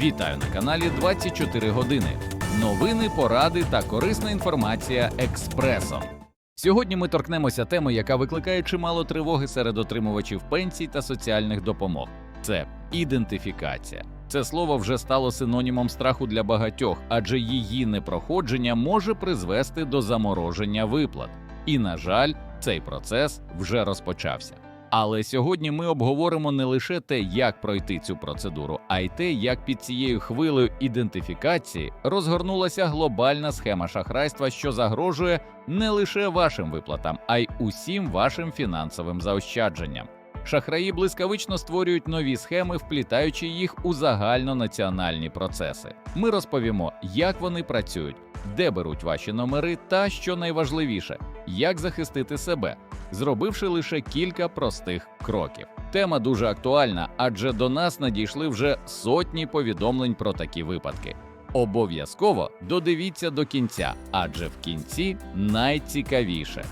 Вітаю на каналі 24 години. Новини, поради та корисна інформація експресом. Сьогодні ми торкнемося теми, яка викликає чимало тривоги серед отримувачів пенсій та соціальних допомог. Це ідентифікація. Це слово вже стало синонімом страху для багатьох, адже її непроходження може призвести до замороження виплат. І, на жаль, цей процес вже розпочався. Але сьогодні ми обговоримо не лише те, як пройти цю процедуру, а й те, як під цією хвилею ідентифікації розгорнулася глобальна схема шахрайства, що загрожує не лише вашим виплатам, а й усім вашим фінансовим заощадженням. Шахраї блискавично створюють нові схеми, вплітаючи їх у загальнонаціональні процеси. Ми розповімо, як вони працюють, де беруть ваші номери, та що найважливіше, як захистити себе, зробивши лише кілька простих кроків. Тема дуже актуальна, адже до нас надійшли вже сотні повідомлень про такі випадки. Обов'язково додивіться до кінця, адже в кінці найцікавіше.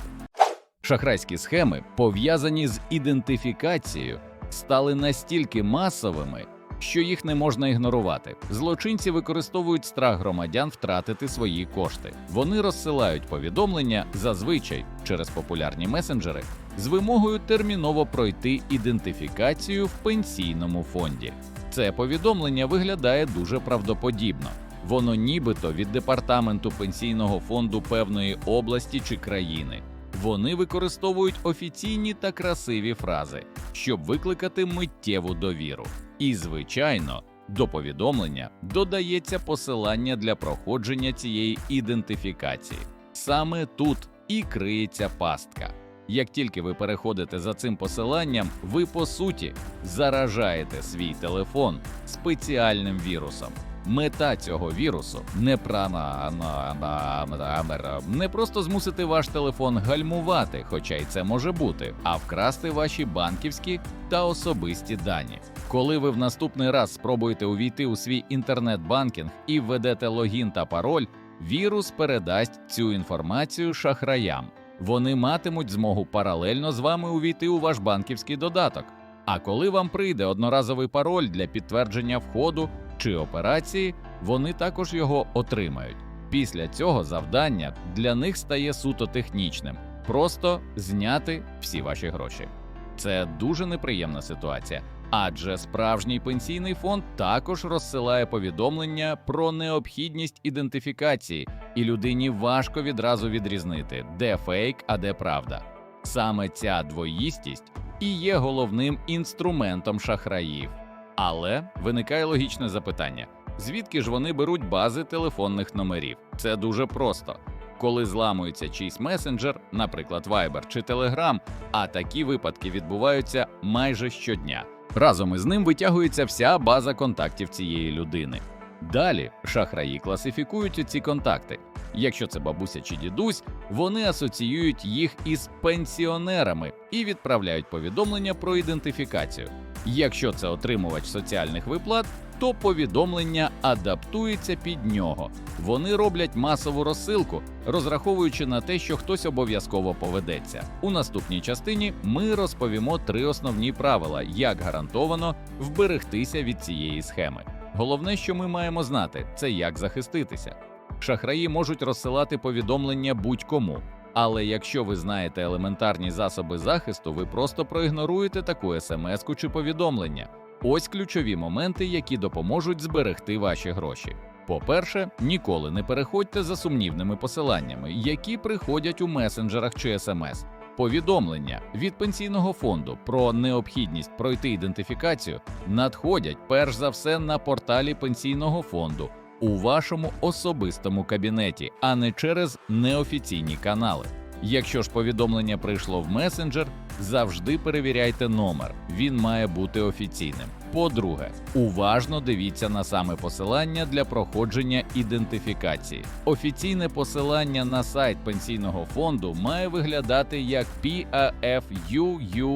Шахрайські схеми, пов'язані з ідентифікацією, стали настільки масовими, що їх не можна ігнорувати. Злочинці використовують страх громадян втратити свої кошти. Вони розсилають повідомлення зазвичай через популярні месенджери з вимогою терміново пройти ідентифікацію в пенсійному фонді. Це повідомлення виглядає дуже правдоподібно. Воно нібито від департаменту пенсійного фонду певної області чи країни. Вони використовують офіційні та красиві фрази, щоб викликати миттєву довіру. І, звичайно, до повідомлення додається посилання для проходження цієї ідентифікації. Саме тут і криється пастка. Як тільки ви переходите за цим посиланням, ви по суті заражаєте свій телефон спеціальним вірусом. Мета цього вірусу не прана на- на- на- не просто змусити ваш телефон гальмувати, хоча й це може бути, а вкрасти ваші банківські та особисті дані. Коли ви в наступний раз спробуєте увійти у свій інтернет-банкінг і введете логін та пароль, вірус передасть цю інформацію шахраям. Вони матимуть змогу паралельно з вами увійти у ваш банківський додаток. А коли вам прийде одноразовий пароль для підтвердження входу чи операції, вони також його отримають. Після цього завдання для них стає суто технічним просто зняти всі ваші гроші. Це дуже неприємна ситуація, адже справжній пенсійний фонд також розсилає повідомлення про необхідність ідентифікації, і людині важко відразу відрізнити, де фейк, а де правда. Саме ця двоїстість і є головним інструментом шахраїв. Але виникає логічне запитання: звідки ж вони беруть бази телефонних номерів? Це дуже просто. Коли зламується чийсь месенджер, наприклад, Viber чи Telegram, а такі випадки відбуваються майже щодня. Разом із ним витягується вся база контактів цієї людини. Далі шахраї класифікують ці контакти. Якщо це бабуся чи дідусь, вони асоціюють їх із пенсіонерами і відправляють повідомлення про ідентифікацію. Якщо це отримувач соціальних виплат, то повідомлення адаптується під нього. Вони роблять масову розсилку, розраховуючи на те, що хтось обов'язково поведеться. У наступній частині ми розповімо три основні правила, як гарантовано вберегтися від цієї схеми. Головне, що ми маємо знати, це як захиститися. Шахраї можуть розсилати повідомлення будь-кому. Але якщо ви знаєте елементарні засоби захисту, ви просто проігноруєте таку смс-ку чи повідомлення. Ось ключові моменти, які допоможуть зберегти ваші гроші. По-перше, ніколи не переходьте за сумнівними посиланнями, які приходять у месенджерах чи смс. Повідомлення від пенсійного фонду про необхідність пройти ідентифікацію надходять перш за все на порталі пенсійного фонду у вашому особистому кабінеті, а не через неофіційні канали. Якщо ж повідомлення прийшло в месенджер, завжди перевіряйте номер, він має бути офіційним. По-друге, уважно дивіться на саме посилання для проходження ідентифікації. Офіційне посилання на сайт пенсійного фонду має виглядати як PAFUUA.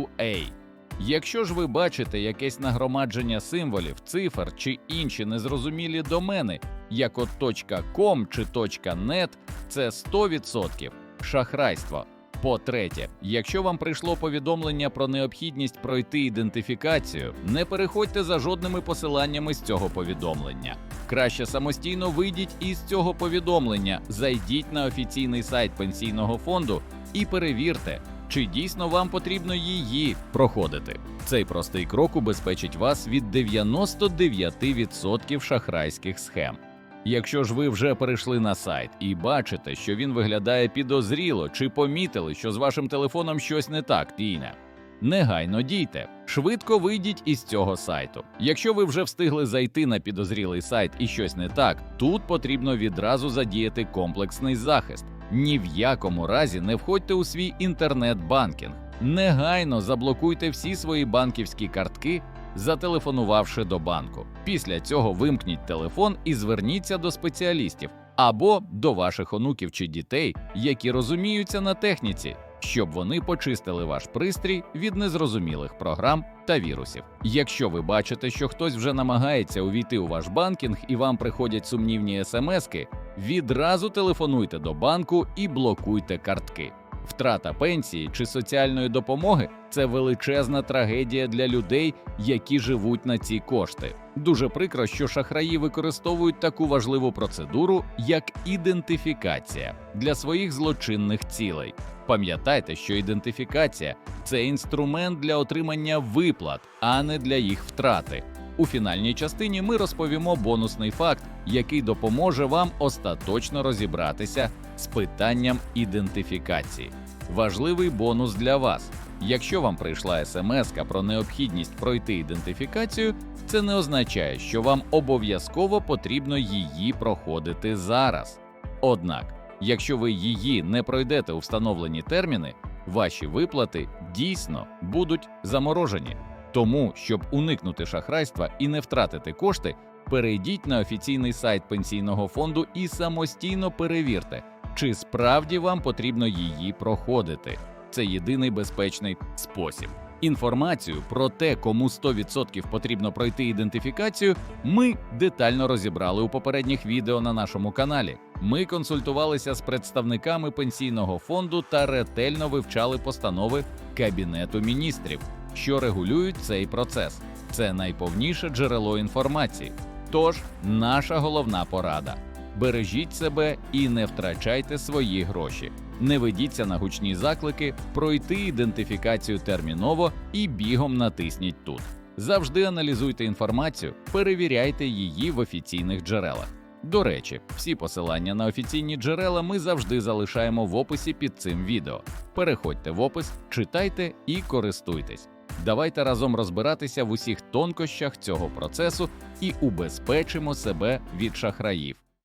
Якщо ж ви бачите якесь нагромадження символів, цифр чи інші незрозумілі домени, як от .com чи .net, це 100% шахрайство. По-третє, якщо вам прийшло повідомлення про необхідність пройти ідентифікацію, не переходьте за жодними посиланнями з цього повідомлення. Краще самостійно вийдіть із цього повідомлення, зайдіть на офіційний сайт пенсійного фонду і перевірте, чи дійсно вам потрібно її проходити. Цей простий крок убезпечить вас від 99% шахрайських схем. Якщо ж ви вже перейшли на сайт і бачите, що він виглядає підозріло, чи помітили, що з вашим телефоном щось не так, Тіна, негайно дійте, швидко вийдіть із цього сайту. Якщо ви вже встигли зайти на підозрілий сайт і щось не так, тут потрібно відразу задіяти комплексний захист. Ні в якому разі не входьте у свій інтернет-банкінг. Негайно заблокуйте всі свої банківські картки, зателефонувавши до банку. Після цього вимкніть телефон і зверніться до спеціалістів або до ваших онуків чи дітей, які розуміються на техніці, щоб вони почистили ваш пристрій від незрозумілих програм та вірусів. Якщо ви бачите, що хтось вже намагається увійти у ваш банкінг і вам приходять сумнівні смски, відразу телефонуйте до банку і блокуйте картки. Втрата пенсії чи соціальної допомоги це величезна трагедія для людей, які живуть на ці кошти. Дуже прикро, що шахраї використовують таку важливу процедуру, як ідентифікація для своїх злочинних цілей. Пам'ятайте, що ідентифікація це інструмент для отримання виплат, а не для їх втрати. У фінальній частині ми розповімо бонусний факт, який допоможе вам остаточно розібратися з питанням ідентифікації. Важливий бонус для вас. Якщо вам прийшла смс про необхідність пройти ідентифікацію, це не означає, що вам обов'язково потрібно її проходити зараз. Однак, якщо ви її не пройдете у встановлені терміни, ваші виплати дійсно будуть заморожені. Тому, щоб уникнути шахрайства і не втратити кошти, перейдіть на офіційний сайт пенсійного фонду і самостійно перевірте, чи справді вам потрібно її проходити. Це єдиний безпечний спосіб. Інформацію про те, кому 100% потрібно пройти ідентифікацію, ми детально розібрали у попередніх відео на нашому каналі. Ми консультувалися з представниками пенсійного фонду та ретельно вивчали постанови Кабінету міністрів, що регулюють цей процес. Це найповніше джерело інформації. Тож, наша головна порада: бережіть себе і не втрачайте свої гроші. Не ведіться на гучні заклики, пройти ідентифікацію терміново і бігом натисніть тут. Завжди аналізуйте інформацію, перевіряйте її в офіційних джерелах. До речі, всі посилання на офіційні джерела ми завжди залишаємо в описі під цим відео. Переходьте в опис, читайте і користуйтесь. Давайте разом розбиратися в усіх тонкощах цього процесу і убезпечимо себе від шахраїв.